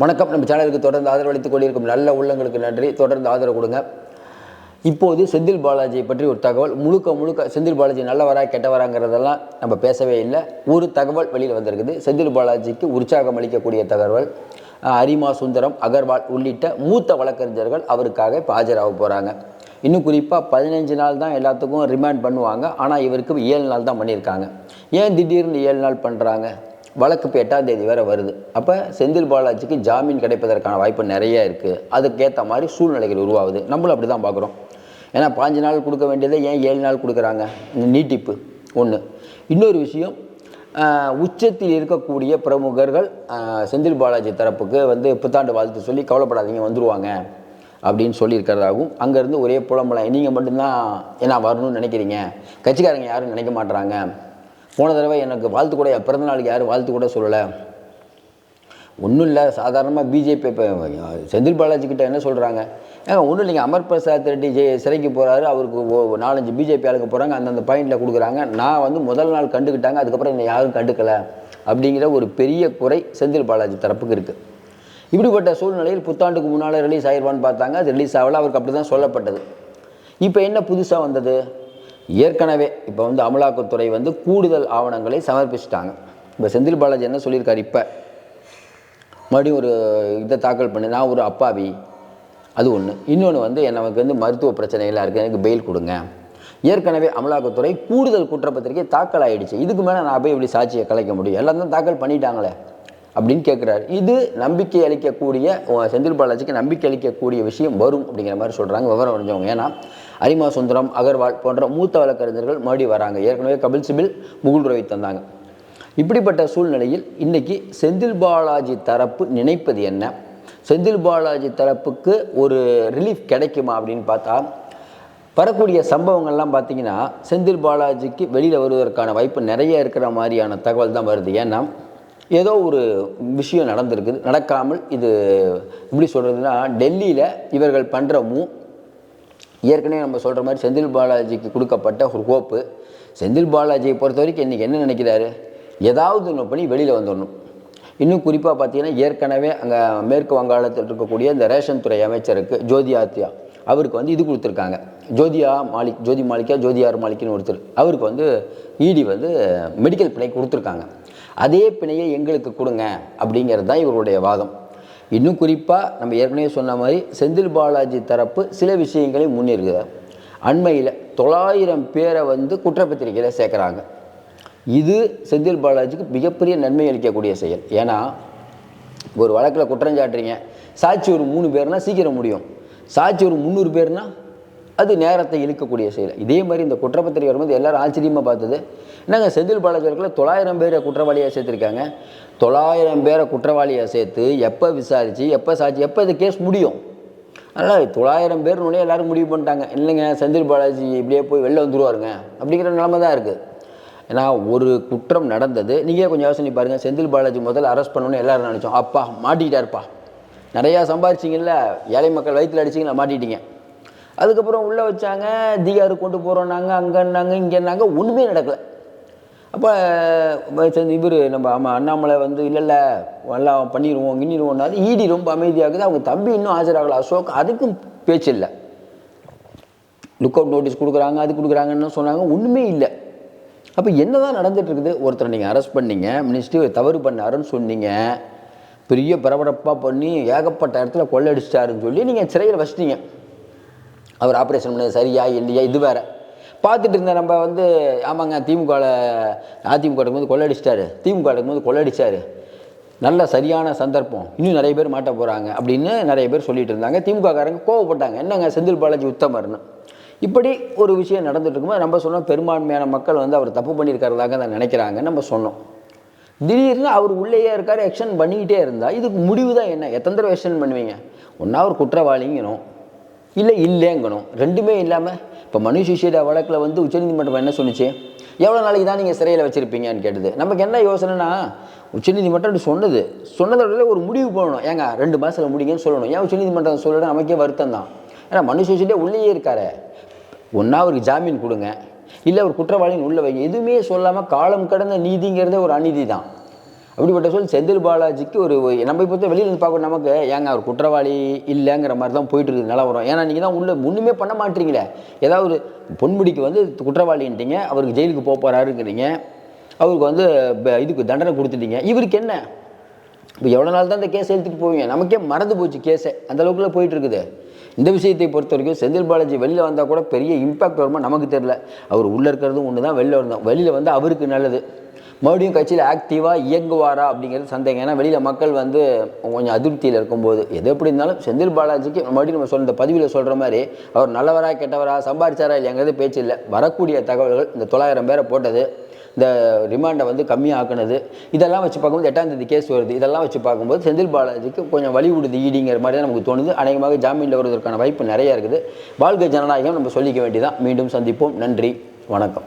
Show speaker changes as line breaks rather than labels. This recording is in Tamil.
வணக்கம். நம்ம சேனலுக்கு தொடர்ந்து ஆதரவளித்துக் கொண்டிருக்கும் நல்ல உள்ளங்களுக்கு நன்றி. தொடர்ந்து ஆதரவு கொடுங்க. இப்போது செந்தில் பாலாஜியை பற்றி ஒரு தகவல். முழுக்க முழுக்க செந்தில் பாலாஜி நல்லவரா கெட்டவராங்கிறதெல்லாம் நம்ம பேசவே இல்லை. ஒரு தகவல் வெளியில் வந்திருக்குது. செந்தில் பாலாஜிக்கு உற்சாகம் அளிக்கக்கூடிய தகவல். அரிமா சுந்தரம் அகர்வால் உள்ளிட்ட மூத்த வழக்கறிஞர்கள் அவருக்காக இப்போ ஆஜராக போகிறாங்க இன்னும் குறிப்பாக பதினஞ்சு நாள் தான் எல்லாத்துக்கும் ரிமாண்ட் பண்ணுவாங்க. ஆனால் இவருக்கு ஏழு நாள் தான் பண்ணியிருக்காங்க. ஏன் திடீர்னு ஏழு நாள் பண்ணுறாங்க வழக்கு இப்போ எட்டாம் தேதி வேறு வருது. அப்போ செந்தில் பாலாஜிக்கு ஜாமீன் கிடைப்பதற்கான வாய்ப்பு நிறைய இருக்குது அதுக்கேற்ற மாதிரி சூழ்நிலைகள் உருவாகுது. நம்மளும் அப்படி தான் பார்க்குறோம் ஏன்னா பாஞ்சு நாள் கொடுக்க வேண்டியதை ஏன் ஏழு நாள் கொடுக்குறாங்க? நீட்டிப்பு ஒன்று இன்னொரு விஷயம் உச்சத்தில் இருக்கக்கூடிய பிரமுகர்கள் செந்தில் பாலாஜி தரப்புக்கு வந்து புத்தாண்டு வாழ்த்து சொல்லி கவலைப்படாதீங்க வந்துடுவாங்க அப்படின்னு சொல்லியிருக்கிறதாகவும் அங்கேருந்து ஒரே புலம்பலம். நீங்கள் மட்டும்தான் என்ன வரணும்னு நினைக்கிறீங்க. கட்சிக்காரங்க யாரும் நினைக்க மாட்டுறாங்க போன தடவை எனக்கு வாழ்த்து கூட பிறந்த நாளுக்கு யாரும் வாழ்த்து கூட சொல்லலை. ஒன்றும் இல்லை சாதாரணமாக பிஜேபி இப்போ செந்தில் பாலாஜி கிட்ட என்ன சொல்கிறாங்க ஏங்க ஒன்றும் இல்லைங்க அமர் பிரசாத் ரெட்டி ஜெய சிறைக்கு போகிறாரு அவருக்கு ஓ- நாலஞ்சு பிஜேபி ஆளுக்கு போகிறாங்க அந்தந்த பாயிண்டில் கொடுக்குறாங்க. நான் வந்து முதல் நாள் கண்டுக்கிட்டாங்க அதுக்கப்புறம் என்னை யாரும் கண்டுக்கலை அப்படிங்கிற ஒரு பெரிய குறை செந்தில் பாலாஜி தரப்புக்கு இருக்குது இப்படிப்பட்ட சூழ்நிலையில் புத்தாண்டுக்கு முன்னால் ரிலீஸ் ஆயிடுவான்னு பார்த்தாங்க அது ரிலீஸ் ஆகலை அவருக்கு அப்படி தான் சொல்லப்பட்டது. இப்போ என்ன புதுசாக வந்தது? ஏற்கனவே இப்போ வந்து அமலாக்கத்துறை வந்து கூடுதல் ஆவணங்களை சமர்ப்பிச்சிட்டாங்க. இப்போ செந்தில் பாலாஜி என்ன சொல்லியிருக்காரு இப்போ? மறுபடியும் ஒரு இதை தாக்கல் பண்ணி நான் ஒரு அப்பாவி அது ஒன்று இன்னொன்று வந்து எனக்கு வந்து மருத்துவ பிரச்சனைகளாக இருக்குது எனக்கு பெயில் கொடுங்க. ஏற்கனவே அமலாக்கத்துறை கூடுதல் குற்றப்பத்திரிக்கை தாக்கல் ஆகிடுச்சு இதுக்கு மேலே நான் போய் இப்படி சாட்சியை கலைக்க முடியும்? எல்லாம் தான் தாக்கல் பண்ணிட்டாங்களே அப்படின்னு கேட்குறாரு இது நம்பிக்கை அளிக்கக்கூடிய செந்தில் பாலாஜிக்கு நம்பிக்கை அளிக்கக்கூடிய விஷயம் வரும் அப்படிங்கிற மாதிரி சொல்கிறாங்க விவரம் அறிஞ்சவங்க. ஏன்னா அரிமா சுந்தரம் அகர்வால் போன்ற மூத்த வழக்கறிஞர்கள் மறுபடியும் வராங்க. ஏற்கனவே கபில் சிபில் முகுல் ரவி தந்தாங்க. இப்படிப்பட்ட சூழ்நிலையில் இன்னைக்கு செந்தில் பாலாஜி தரப்பு நினைப்பது என்ன? செந்தில் பாலாஜி தரப்புக்கு ஒரு ரிலீஃப் கிடைக்குமா அப்படின்னு பார்த்தா வரக்கூடிய சம்பவங்கள்லாம் பார்த்தீங்கன்னா செந்தில் பாலாஜிக்கு வெளியில் வருவதற்கான வாய்ப்பு நிறைய இருக்கிற மாதிரியான தகவல் தான் வருது. ஏன்னா ஏதோ ஒரு விஷயம் நடந்திருக்குது. நடக்காமல் இது எப்படி சொல்கிறதுனா டெல்லியில் இவர்கள் பண்ணுற மூ ஏற்கனவே நம்ம சொல்கிற மாதிரி செந்தில் பாலாஜிக்கு கொடுக்கப்பட்ட ஒரு ஹோப்பு செந்தில் பாலாஜியை பொறுத்த வரைக்கும் இன்றைக்கி என்ன நினைக்கிறாரு? ஏதாவது ஒன்று பண்ணி வெளியில் வந்துடணும் இன்னும் குறிப்பாக பார்த்தீங்கன்னா ஏற்கனவே அங்கே மேற்கு வங்காளத்தில் இருக்கக்கூடிய இந்த ரேஷன் துறை அமைச்சருக்கு ஜோதி ஆத்யா அவருக்கு வந்து இது கொடுத்துருக்காங்க. ஜோதியா மாலிக் ஜோதி மாலிக்கா ஜோதியார் மாலிக்னு ஒருத்தர். அவருக்கு வந்து இடி வந்து மெடிக்கல் பிணை கொடுத்துருக்காங்க. அதே பிணையை எங்களுக்கு கொடுங்க அப்படிங்கிறது தான் இவருடைய வாதம். இன்னும் குறிப்பாக நம்ம ஏற்கனவே சொன்ன மாதிரி செந்தில் பாலாஜி தரப்பு சில விஷயங்களை முன்னிருக்குது அண்மையில் தொள்ளாயிரம் பேரை வந்து குற்றப்பத்திரிக்கையில் சேர்க்குறாங்க. இது செந்தில் பாலாஜிக்கு மிகப்பெரிய நன்மை அளிக்கக்கூடிய செயல். ஏன்னா ஒரு வழக்கில் குற்றம் சாட்டுறீங்க. சாட்சி ஒரு மூணு பேர்னால் சீக்கிரம் முடியும். சாட்சி ஒரு முந்நூறு பேர்னால் அது நேரத்தை இழுக்கக்கூடிய செயல். இதே மாதிரி இந்த குற்றப்பத்திரிகை வரும்போது எல்லாரும் ஆச்சரியமாக பார்த்தது. என்னங்க செந்தில் பாலாஜி வழக்கில் தொள்ளாயிரம் பேரை குற்றவாளியாக சேர்த்துருக்காங்க. தொள்ளாயிரம் பேரை குற்றவாளியாக சேர்த்து எப்போ விசாரித்து எப்போ சாட்சி எப்போ இந்த கேஸ் முடியும்? அதனால் தொள்ளாயிரம் பேர்னுடைய எல்லோரும் எல்லாரும் முடிவு பண்ணிட்டாங்க. இல்லைங்க செந்தில் பாலாஜி இப்படியே போய் வெளில வந்துருவாருங்க? அப்படிங்கிற நிலமை தான் இருக்குது ஏன்னா ஒரு குற்றம் நடந்தது. நீங்களே கொஞ்சம் யோசனை பாருங்கள் செந்தில் பாலாஜி முதல்ல அரெஸ்ட் பண்ணணும்னு எல்லோரும் நினச்சோம். அப்பா மாட்டிக்கிட்டாருப்பா. நிறையா சம்பாரிச்சிங்கல்ல? ஏழை மக்கள் வயிற்றில் அடிச்சிங்களா மாட்டிட்டீங்க அதுக்கப்புறம் உள்ளே வச்சாங்க தீகாரு கொண்டு போகிறோன்னாங்க அங்கன்னாங்க இங்கேன்னாங்க ஒன்றுமே நடக்கலை. அப்போ இவர் நம்ம ஆமாம் அண்ணாமலை வந்து இல்லை இல்லை எல்லாம் பண்ணிடுவோம் கிண்ணிடுவோம்னாரு ஈடி ரொம்ப அமைதியாகுது. அவங்க தம்பி இன்னும் ஆஜராகல. அசோக் அதுக்கும் பேச்சு இல்லை. லுக் அவுட் நோட்டீஸ் கொடுக்குறாங்க அது கொடுக்குறாங்கன்னு சொன்னாங்க. ஒன்றுமே இல்லை. அப்போ என்ன தான் இருக்குது ஒருத்தரை நீங்கள் அரெஸ்ட் பண்ணீங்க மினிஸ்ட்ரி தவறு பண்ணாருன்னு சொன்னீங்க. பெரிய பரபரப்பாக பண்ணி ஏகப்பட்ட இடத்துல கொள்ளடிச்சிட்டாருன்னு சொல்லி நீங்கள் சிறையில் வச்சிட்டீங்க. அவர் ஆப்ரேஷன் பண்ணது சரியா இல்லையா இது வேற. பார்த்துட்டு இருந்த நம்ம வந்து ஆமாங்க திமுகவில் அதிமுக இருக்கும்போது கொள்ளடிச்சிட்டாரு. திமுக இருக்கும்போது கொள்ளடிச்சார். நல்ல சரியான சந்தர்ப்பம். இன்னும் நிறைய பேர் மாட்ட போகிறாங்க அப்படின்னு நிறைய பேர் சொல்லிட்டு இருந்தாங்க. திமுககாரங்க கோவப்பட்டாங்க. என்னங்க செந்தில் பாலாஜி உத்தமர்னு. இப்படி ஒரு விஷயம் நடந்துட்டு இருக்கும்போது நம்ம சொன்னோம் பெரும்பான்மையான மக்கள் வந்து அவர் தப்பு பண்ணியிருக்கிறதாக தான் நினைக்கிறாங்க நம்ம சொன்னோம். திடீர்னு அவர் உள்ளேயே இருக்கார் எக்ஷன் பண்ணிக்கிட்டே இருந்தால் இதுக்கு முடிவு தான் என்ன? எத்தனை தடவை எக்ஷன் பண்ணுவீங்க? ஒன்றா ஒரு குற்றவாளிங்கணும் இல்லை இல்லைங்கணும். ரெண்டுமே இல்லாமல் இப்போ மனு சிஷியடா வழக்கில் வந்து உச்சநீதிமன்றம் என்ன சொன்னுச்சு எவ்வளோ நாளைக்கு தான் நீங்கள் சிறையில் வச்சுருப்பீங்கன்னு கேட்டது. நமக்கு என்ன யோசனைனா உச்சநீதிமன்றம் அப்படி சொன்னது. சொன்னதோட ஒரு முடிவு போடணும். ஏங்க ரெண்டு மாதத்தில் முடிங்கன்னு சொல்லணும். ஏன் உச்சநீதிமன்றம் சொல்லணும் நமக்கே வருத்தம் தான். ஏன்னா மனு சிஷியடே உள்ளேயே இருக்காரு. ஒன்றா அவருக்கு ஜாமீன் கொடுங்க. இல்லை ஒரு குற்றவாளின்னு உள்ள வைங்க. எதுவுமே சொல்லாமல் காலம் கடந்த நீதிங்கிறதே ஒரு அநீதி தான். அப்படிப்பட்ட சொல் செந்தில் பாலாஜிக்கு ஒரு நம்ம இப்போ வெளியில் இருந்து பார்க்கணும் நமக்கு ஏங்க அவர் குற்றவாளி இல்லைங்கிற மாதிரி தான் போயிட்டு இருக்குது நிலவரம் ஏன்னா நீங்கள் தான் உள்ள ஒன்றுமே பண்ண மாட்டீங்களே. ஏதாவது ஒரு பொன்முடிக்கு வந்து குற்றவாளின்ட்டீங்க அவருக்கு ஜெயிலுக்கு போக போகிறாருங்கிறீங்க அவருக்கு வந்து இதுக்கு தண்டனை கொடுத்துட்டீங்க. இவருக்கு என்ன? இப்போ எவ்வளோ நாள் தான் இந்த கேஸ் எழுத்துட்டு போவீங்க? நமக்கே மறந்து போச்சு கேஸே. அந்த அளவுக்குள்ள போயிட்டு இருக்குது இந்த விஷயத்தை பொறுத்த வரைக்கும் செந்தில் பாலாஜி வெளியில் வந்தால் கூட பெரிய இம்பாக்ட் வருமா? நமக்கு தெரில அவர் உள்ளே இருக்கிறதும் ஒன்று தான் வெளியில் வந்தோம் வெளியில் வந்து அவருக்கு நல்லது. மறுபடியும் கட்சியில் ஆக்டிவாக இயங்குவாரா அப்படிங்கிறது சந்தேகம். ஏன்னா வெளியில் மக்கள் வந்து கொஞ்சம் அதிருப்தியில் இருக்கும்போது எது எப்படி இருந்தாலும் செந்தில் பாலாஜிக்கு மறுபடியும் நம்ம சொன்ன இந்த பதிவில் சொல்கிற மாதிரி அவர் நல்லவரா கெட்டவரா சம்பாரிச்சாரா இல்லைங்கிறது பேச்சு இல்லை. வரக்கூடிய தகவல்கள் இந்த தொள்ளாயிரம் பேரை போட்டது இந்த ரிமாண்டை வந்து கம்மியாக்குனது இதெல்லாம் வச்சு பார்க்கும்போது எட்டாம் தேதி கேஸ் வருது. இதெல்லாம் வச்சு பார்க்கும்போது செந்தில் பாலாஜிக்கு கொஞ்சம் வழி விடுது ஈடிங்கிற மாதிரி தான் நமக்கு தோணுது. அநேகமாக ஜாமீனில் வருவதற்கான வாய்ப்பு நிறைய இருக்குது. வாழ்க்கை ஜனநாயகம் நம்ம சொல்லிக்க வேண்டியதான் மீண்டும் சந்திப்போம். நன்றி. வணக்கம்.